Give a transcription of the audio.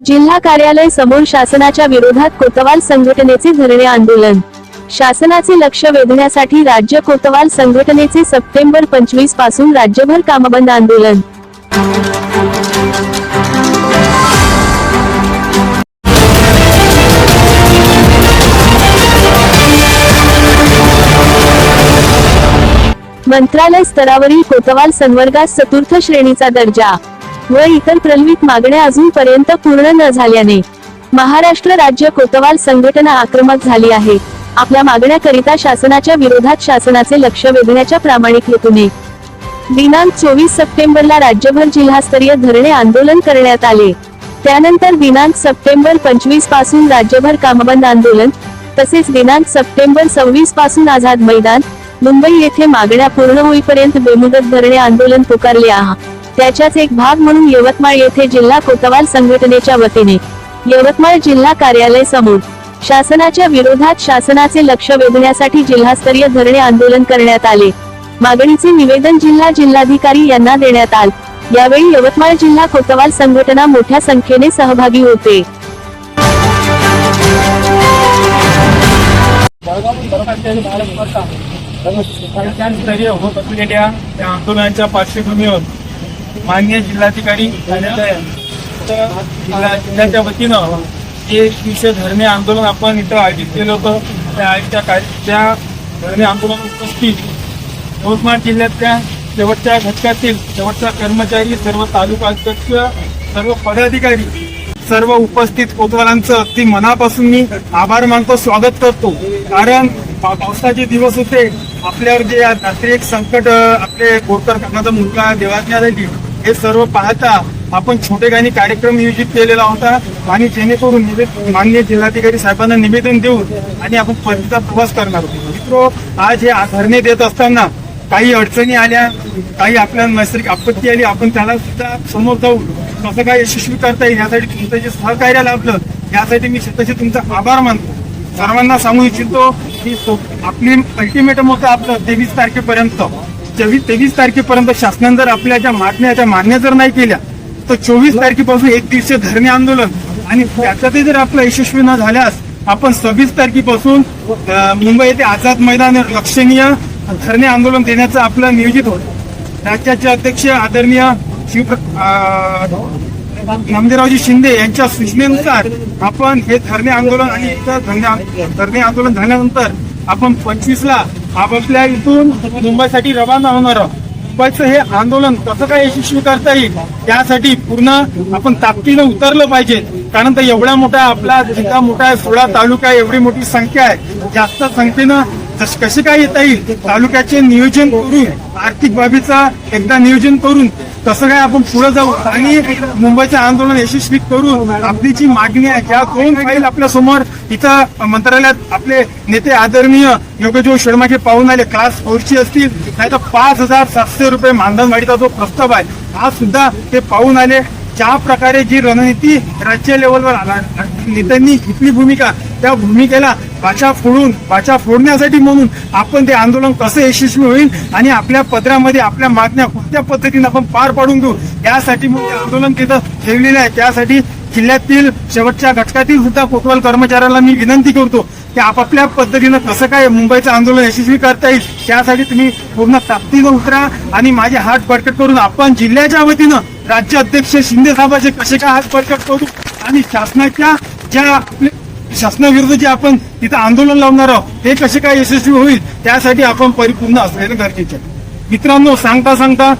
जिल्हा कार्यालय समोर शासनाच्या विरोधात कोतवाल संघटनेचे धरणे आंदोलन. शासनाचे लक्ष वेधण्यासाठी राज्य कोतवाल संघटनेचे सप्टेंबर पंचवीसपासून राज्यभर कामबंद आंदोलन. मंत्रालय स्तरावरील कोतवाल संवर्गास चतुर्थ श्रेणीचा दर्जा. व इतर प्रलंबित मागण्या अजूनपर्यंत पूर्ण न झाल्याने महाराष्ट्र राज्य कोतवाल संघटना आक्रमक झाली आहे. आपल्या मागण्याकरिता शासनाच्या विरोधात शासनाचे लक्ष वेधण्याच्या प्रामाणिक हेतूने दिनांक चोवीस सप्टेंबरला राज्यभर जिल्हास्तरीय धरणे आंदोलन करण्यात आले. त्यानंतर दिनांक सप्टेंबर पंचवीसपासून राज्यभर कामबंद आंदोलन तसेच दिनांक सप्टेंबर सव्वीसपासून आझाद मैदान मुंबई येथे मागण्या पूर्ण होईपर्यंत बेमुदत धरणे आंदोलन पुकारले आहे. त्याच्याच एक भाग म्हणून यवतमाळ येथे जिल्हा कोतवाल संघटनेच्या वतीने यवतमाळ जिल्हा कार्यालय समोर शासनाच्या विरोधात शासनाचे लक्ष वेधण्यासाठी जिल्हास्तरीय धरणे आंदोलन करण्यात आले. मागणीचे निवेदन जिल्हा जिल्हाधिकारी यांना देण्यात आले. यावेळी यवतमाळ जिल्हा कोतवाल संघटना मोठ्या संख्येने सहभागी होते. त्या आंदोलनाच्या पार्श्वभूमीवर माननीय जिल्हाधिकारी जिल्ह्याच्या वतीनं जे विषय धरणे आंदोलन आपण इथं आयोजित केलं होतं. त्या आयोजित त्या धरणे आंदोलन उपस्थित यवतमाळ जिल्ह्यातल्या शेवटच्या घटकातील शेवटचा कर्मचारी सर्व तालुका अध्यक्ष सर्व पदाधिकारी सर्व उपस्थित कोतवालांचं अगदी मनापासून मी आभार मानतो स्वागत करतो. कारण पावसाचे दिवस होते. आपल्यावर जे आज रात्री एक संकट आपले बोरकर कामाचा मुलगा देवाज्ञासाठी हे सर्व पाहता आपण छोटे गाणी कार्यक्रम नियोजित केलेला होता आणि जेणेकरून निवेदन मान्य जिल्हाधिकारी साहेबांना निवेदन देऊन आणि आपण परतीचा प्रवास करणार होतो. मित्रो आज हे धरणे देत असताना काही अडचणी आल्या काही आपल्या नैसर्गिक आपत्ती आली आपण त्याला सुद्धा समोर जाऊ कसं काय यशस्वी करता येईल यासाठी तुमचं जे सहकार्य लाभलं यासाठी मी स्वतःचे तुमचा आभार मानतो. सर्वांना सांगू इच्छितो की आपली अल्टिमेटम होतं आपलं तेवीस तारखेपर्यंत तेवीस तेवीस तारखेपर्यंत शासनाने जर आपल्या ज्या मागण्या त्या मान्य जर नाही केल्या तर चोवीस तारखेपासून एक दिवसीय धरणे आंदोलन आणि त्याच्यातही जर आपलं यशस्वी न झाल्यास आपण सव्वीस तारखेपासून मुंबई येथे आझाद मैदान लक्षणीय धरणे आंदोलन देण्याचं आपलं नियोजित होतं. राज्याचे अध्यक्ष आदरणीय शिव नामदेवरावजी शिंदे यांच्या सूचनेनुसार आपण हे धरणे आंदोलन आणि धरणे आंदोलन झाल्यानंतर आपण पंचवीसला आपापल्या इथून मुंबईसाठी रवाना होणार आहोत. मुंबईचं हे आंदोलन कसं काय यशस्वी करता येईल त्यासाठी पूर्ण आपण ताकदीनं उतरलं पाहिजे. कारण तर एवढा मोठा आपला जिल्हा मोठा आहे सोळा तालुका आहे, एवढी मोठी संख्या आहे. जास्त संख्येनं जस कसे काय येता येईल तालुक्याचे नियोजन करून आर्थिक बाबीचा एकदा नियोजन करून कसं काय आपण पुढे जाऊ आणि मुंबईचं आंदोलन यशस्वी करून आपली जी मागणी आहे ज्या दोन फाईल आपल्यासमोर इथं मंत्रालयात आपले नेते आदरणीय योगेश शर्माचे पाहून आले क्लास फोरची असतील नाही तर पाच हजार सातशे रुपये मानधनवाडीचा जो प्रस्ताव आहे हा सुद्धा ते पाहून आले. ज्या प्रकारे जी रणनीती राज्य लेवलवर नेत्यांनी घेतली भूमिका त्या भूमिकेला भाषा फोडून भाषा फोडण्यासाठी म्हणून आपण ते आंदोलन कसं यशस्वी होईल आणि आपल्या पत्रामध्ये आपल्या मागण्या कोणत्या पद्धतीने आपण पार पाडून घेऊ यासाठी मग ते आंदोलन तिथं ठेवलेलं आहे. त्यासाठी जिल्ह्यातील शेवटच्या घटकातील सुद्धा कोतवाल कर्मचाऱ्यांना मी विनंती करतो की आपापल्या पद्धतीनं कसं काय मुंबईचं आंदोलन यशस्वी करता येईल त्यासाठी तुम्ही पूर्ण ताकदीनं उतरा आणि माझे हात बळकट करून आपण जिल्ह्याच्या वतीनं राज्य अध्यक्ष शिंदे साहेबांचे कसे काय हात बळकट करू आणि शासनाच्या ज्या शासनाविरुद्ध जे आपण तिथं आंदोलन लावणार आहोत ते कसे काय यशस्वी होईल त्यासाठी आपण परिपूर्ण असलेलं गरजेचे मित्रांनो सांगता सांगता